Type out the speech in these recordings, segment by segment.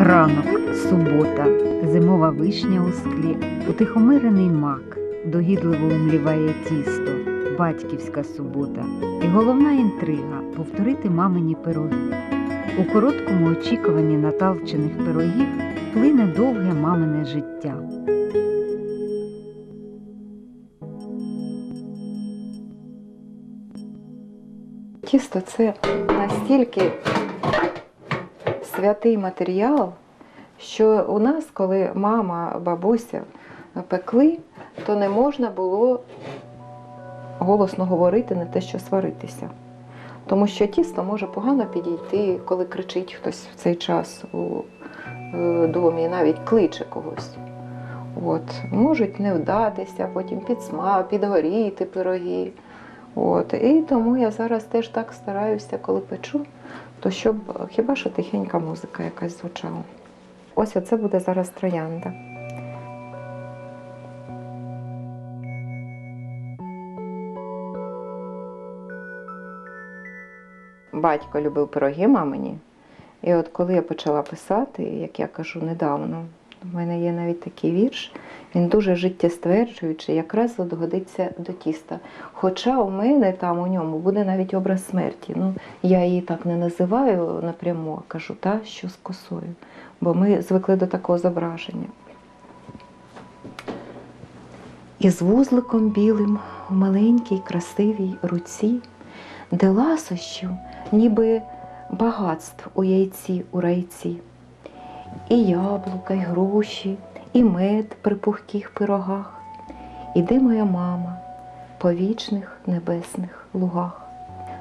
Ранок, субота, зимова вишня у склі, утихомирений мак, догідливо умліває тісто, батьківська субота і головна інтрига повторити мамині пироги. У короткому очікуванні наталчених пирогів плине довге мамине життя. Тісто це настільки святий матеріал, що у нас, коли мама, бабуся пекли, то не можна було голосно говорити, не те, що сваритися. Тому що тісто може погано підійти, коли кричить хтось в цей час у е, домі, навіть кличе когось. От. Можуть не вдатися, потім підсма, підгоріти пироги. От. І тому я зараз теж так стараюся, коли печу, то щоб хіба що тихенька музика якась звучала. Ось оце буде зараз троянда. Батько любив пироги мамині. І от коли я почала писати, як я кажу недавно, у мене є навіть такий вірш, він дуже життєстверджуючий, якраз от годиться до тіста. Хоча у мене там у ньому буде навіть образ смерті. Ну, я її так не називаю напряму, а кажу та, що з косою. Бо ми звикли до такого зображення. І з вузликом білим у маленькій красивій руці, де ласощів, ніби багатств у яйці у райці, і яблука, і груші, і мед при пухких пирогах. Іде моя мама по вічних небесних лугах.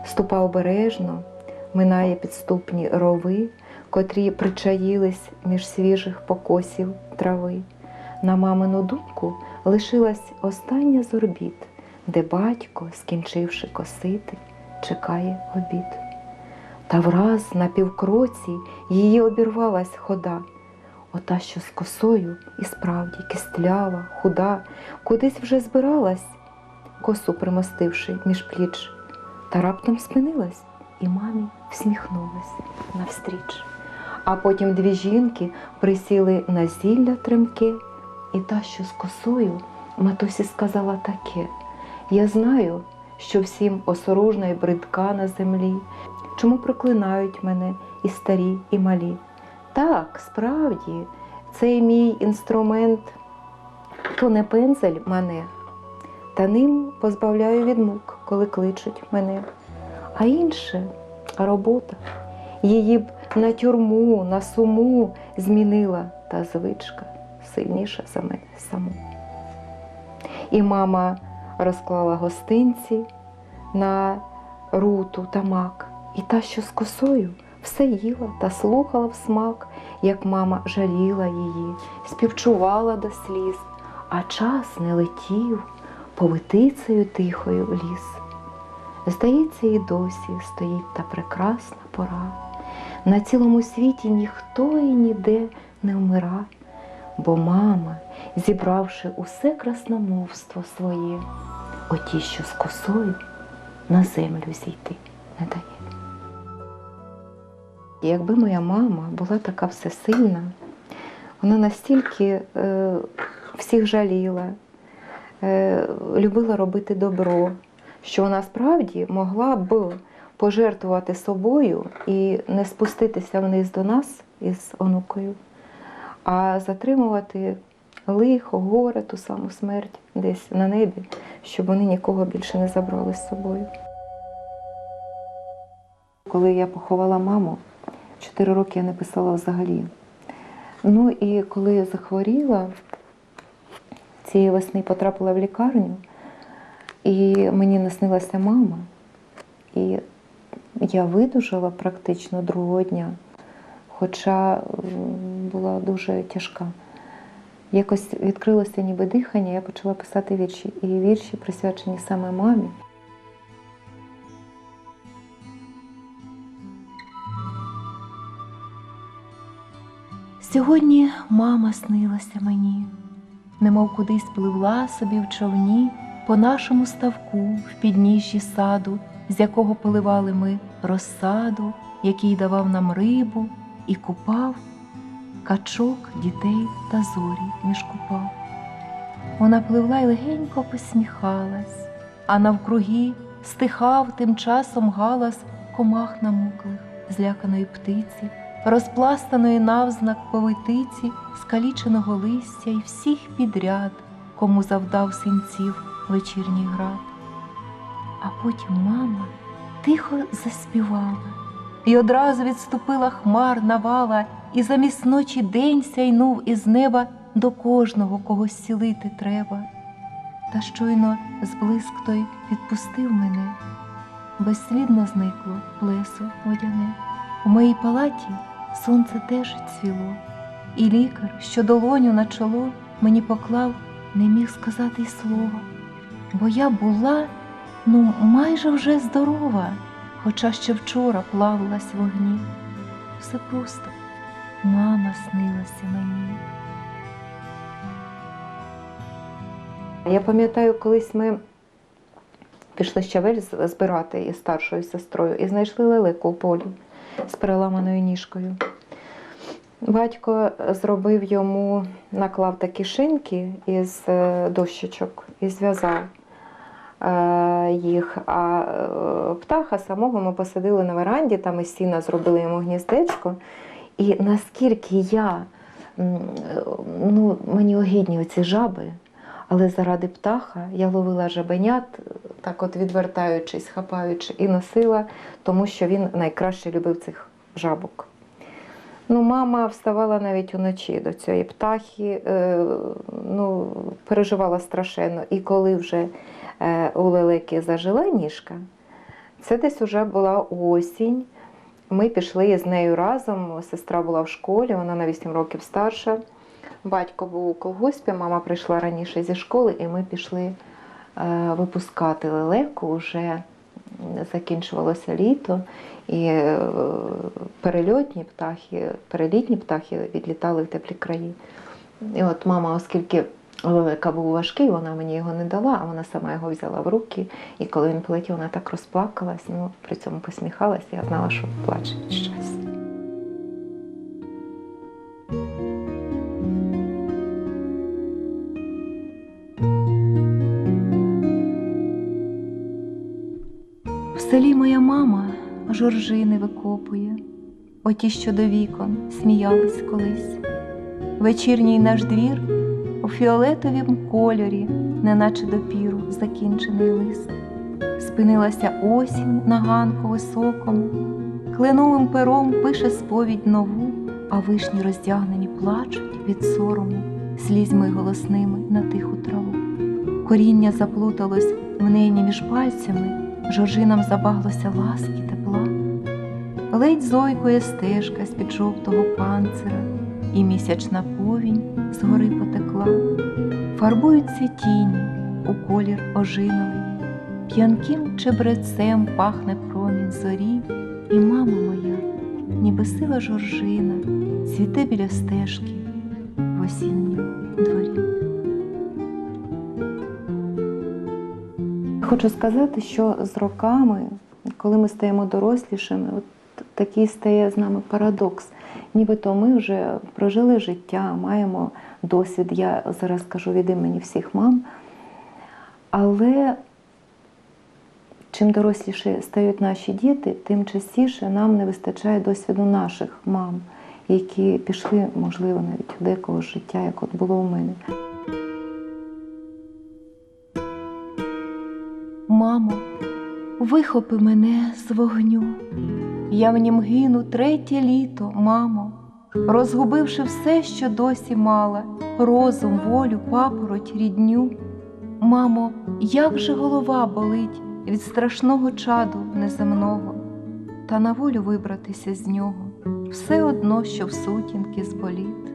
Ступа обережно, минає підступні рови, котрі причаїлись між свіжих покосів трави. На мамину думку лишилась остання з орбіт, де батько, скінчивши косити, чекає обід. Та враз на півкроці її обірвалась хода. Ота, що з косою, і справді кистлява, худа, кудись вже збиралась, косу примостивши між пліч, та раптом спинилась і мамі всміхнулась навстріч. А потім дві жінки присіли на зілля тремке, і та, що з косою, матусі сказала таке: Я знаю, що всім осоружна і бридка на землі, чому проклинають мене і старі, і малі. Так, справді, цей мій інструмент то не пензель мене, та ним позбавляю від мук, коли кличуть мене. А інше робота. Її б на тюрму, на суму змінила та звичка сильніша за мене саму. І мама розклала гостинці на руту та мак, і та, що з косою, все їла та слухала в смак, як мама жаліла її, співчувала до сліз, а час не летів повитицею тихою в ліс. Здається, і досі стоїть та прекрасна пора. На цілому світі ніхто і ніде не вмира, бо мама, зібравши усе красномовство своє, оті, що з косою на землю зійти не дає. І Якби моя мама була така всесильна, вона настільки е, всіх жаліла, е, любила робити добро, що вона справді могла б пожертвувати собою і не спуститися вниз до нас із онукою, а затримувати лихо, горе, ту саму смерть десь на небі, щоб вони нікого більше не забрали з собою. Коли я поховала маму, чотири роки я не писала взагалі. Ну і коли я захворіла, цієї весни потрапила в лікарню, і мені наснилася мама, і я видужала практично другого дня, хоча була дуже тяжка. Якось відкрилося ніби дихання, я почала писати вірші. І вірші присвячені саме мамі. Сьогодні мама снилася мені, немов кудись пливла собі в човні по нашому ставку в підніжжі саду, з якого поливали ми розсаду, який давав нам рибу і купав качок, дітей та зорі між купав. Вона пливла й легенько посміхалась, а навкруги стихав тим часом галас комах намуклих, зляканої птиці, розпластаної навзнак повитиці, скаліченого листя й всіх підряд, кому завдав синців вечірній град. А потім мама тихо заспівала, і одразу відступила хмар навала, і замість ночі день сяйнув із неба до кожного, кого зцілити треба. Та щойно зблиск той відпустив мене, безслідно зникло плесо водяне. У моїй палаті сонце теж цвіло, і лікар, що долоню на чоло мені поклав, не міг сказати й слова, бо я була ну майже вже здорова, хоча ще вчора плавилась в огні. Все просто мама снилася мені. Я пам'ятаю, колись ми пішли щавель збирати із старшою сестрою і знайшли лелеку у полі з переламаною ніжкою. Батько зробив йому, наклав такі шинки із е, дощечок і зв'язав е, їх. А е, птаха самого ми посадили на веранді, там із сіна зробили йому гніздечко. І наскільки я, ну, мені огідні оці жаби, але заради птаха я ловила жабенят, так от відвертаючись, хапаючи, і носила, тому що він найкраще любив цих жабок. Ну, мама вставала навіть уночі до цієї птахи, е, ну, переживала страшенно. І коли вже е, у лелеки зажила ніжка, це десь вже була осінь. Ми пішли з нею разом. Сестра була в школі, вона на 8 років старша. Батько був у колгоспі, мама прийшла раніше зі школи, і ми пішли е, випускати лелеку. Вже закінчувалося літо, і е, перельотні птахи, перелітні птахи відлітали в теплі краї. І от мама, оскільки лелека був важкий, вона мені його не дала, а вона сама його взяла в руки. І коли він полетів, вона так розплакалась, ну, при цьому посміхалась, я знала, що плаче від щастя. Селі моя мама жоржини викопує, оті, що до вікон сміялись колись. Вечірній наш двір у фіолетовім кольорі, неначе допіру закінчений лист. Спинилася осінь на ганку високому, кленовим пером пише сповідь нову, а вишні роздягнені плачуть від сорому, слізьми голосними на тиху траву. Коріння заплуталось в нині між пальцями, жоржинам забаглося ласки тепла. Ледь зойкує стежка з-під жовтого панцира, і місячна повінь згори потекла. Фарбуються тіні у колір ожиновий, п'янким чебрецем пахне промінь зорі, і мама моя, ніби сила жоржина, цвіте біля стежки в осіннім дворі. Хочу сказати, що з роками, коли ми стаємо дорослішими, от такий стає з нами парадокс. Нібито ми вже прожили життя, маємо досвід, я зараз кажу від імені всіх мам. Але чим доросліше стають наші діти, тим частіше нам не вистачає досвіду наших мам, які пішли, можливо, навіть у декого життя, як от було у мене. Мамо, вихопи мене з вогню. Я в нім гину третє літо, мамо, розгубивши все, що досі мала, розум, волю, папороть, рідню. Мамо, як же голова болить від страшного чаду неземного, та на волю вибратися з нього все одно, що в сутінки зболіт.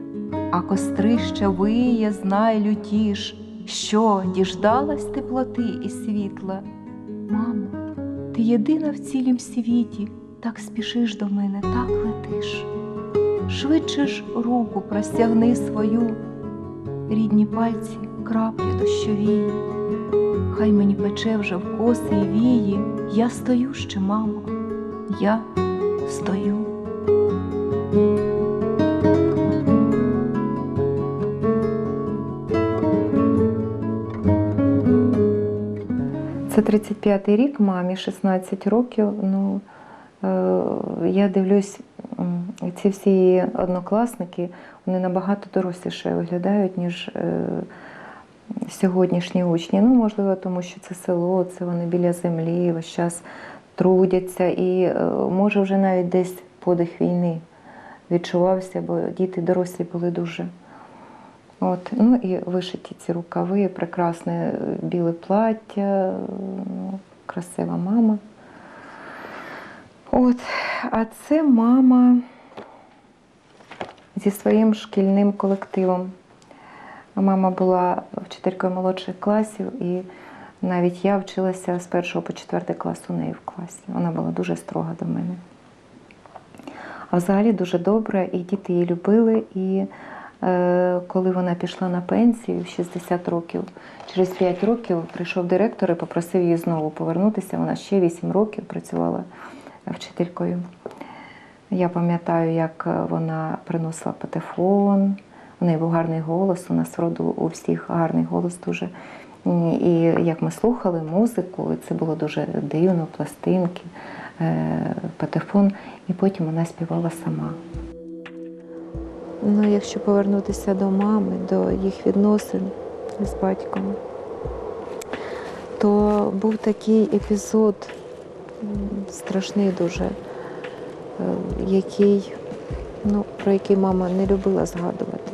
А кострище виє, знай лютіш, що діждалась теплоти і світла. Мамо, ти єдина в цілім світі, так спішиш до мене, так летиш. Швидше ж руку простягни свою, рідні пальці краплі дощові. Хай мені пече вже в коси і вії, я стою ще, мамо, я стою. Це 35-й рік, мамі 16 років. Ну, е, я дивлюсь, ці всі однокласники, вони набагато доросліше виглядають, ніж е, сьогоднішні учні. Ну, можливо, тому що це село, це вони біля землі, весь час трудяться. І е, може вже навіть десь подих війни відчувався, бо діти дорослі були дуже. От, ну і вишиті ці рукави, прекрасне е, біле плаття, ну, красива мама. От, а це мама зі своїм шкільним колективом. Мама була вчителькою молодших класів, і навіть я вчилася з першого по четвертий клас у неї в класі. Вона була дуже строга до мене. А взагалі дуже добре, і діти її любили. І коли вона пішла на пенсію в 60 років, через 5 років прийшов директор і попросив її знову повернутися. Вона ще 8 років працювала вчителькою. Я пам'ятаю, як вона приносила патефон. У неї був гарний голос, у нас роду у всіх гарний голос дуже. І як ми слухали музику, це було дуже дивно, пластинки, е, патефон, і потім вона співала сама. Ну, якщо повернутися до мами, до їх відносин з батьком, то був такий епізод страшний дуже, е, який, ну, про який мама не любила згадувати.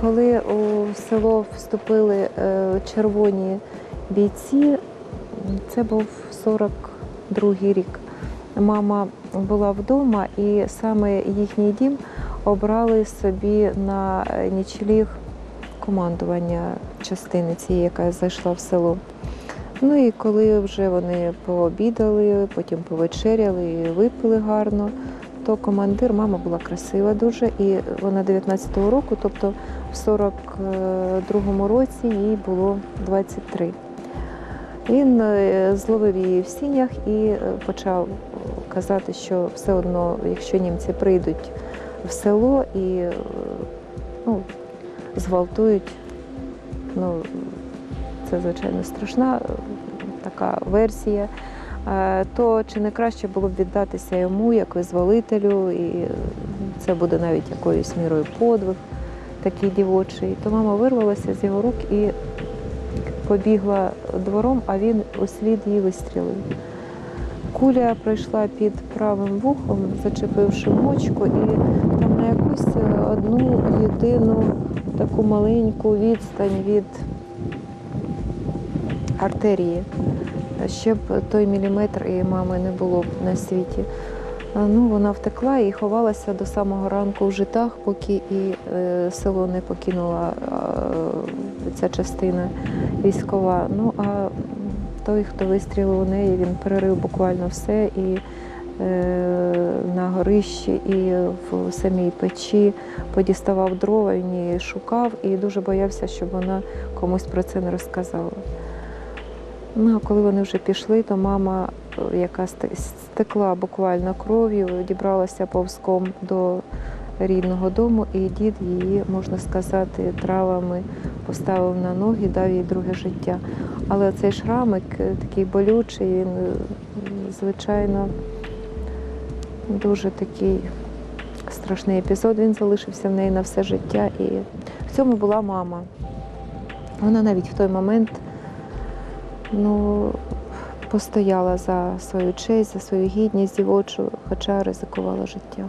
Коли у село вступили е, червоні бійці, це був 42-й рік. Мама була вдома, і саме їхній дім обрали собі на е, нічліг командування частини цієї, яка зайшла в село. Ну і коли вже вони пообідали, потім повечеряли і випили гарно, то командир, мама була красива дуже, і вона 19-го року, тобто в 42-му році їй було 23. Він е, зловив її в сінях і е, почав казати, що все одно, якщо німці прийдуть в село і е, ну, зґвалтують, ну, це, звичайно, страшна е, така версія, е, то чи не краще було б віддатися йому як визволителю, і це буде навіть якоюсь мірою подвиг такий дівочий. То мама вирвалася з його рук і побігла двором, а він у слід її вистрілив. Куля пройшла під правим вухом, зачепивши мочку, і там на якусь е, одну єдину таку маленьку відстань від артерії. Ще б той міліметр і мами не було б на світі. Ну, вона втекла і ховалася до самого ранку в житах, поки і е, село не покинула е, ця частина військова. Ну а той, хто вистрілив у неї, він перерив буквально все і е, на горищі, і в самій печі подіставав дрова, він її шукав і дуже боявся, щоб вона комусь про це не розказала. Ну, а коли вони вже пішли, то мама, яка стекла буквально кров'ю, дібралася повзком до рідного дому, і дід її, можна сказати, травами поставив на ноги, дав їй друге життя. Але цей шрамик е, такий болючий, він, е, звичайно, дуже такий страшний епізод. Він залишився в неї на все життя. І в цьому була мама. Вона навіть в той момент ну, постояла за свою честь, за свою гідність дівочу, хоча ризикувала життям.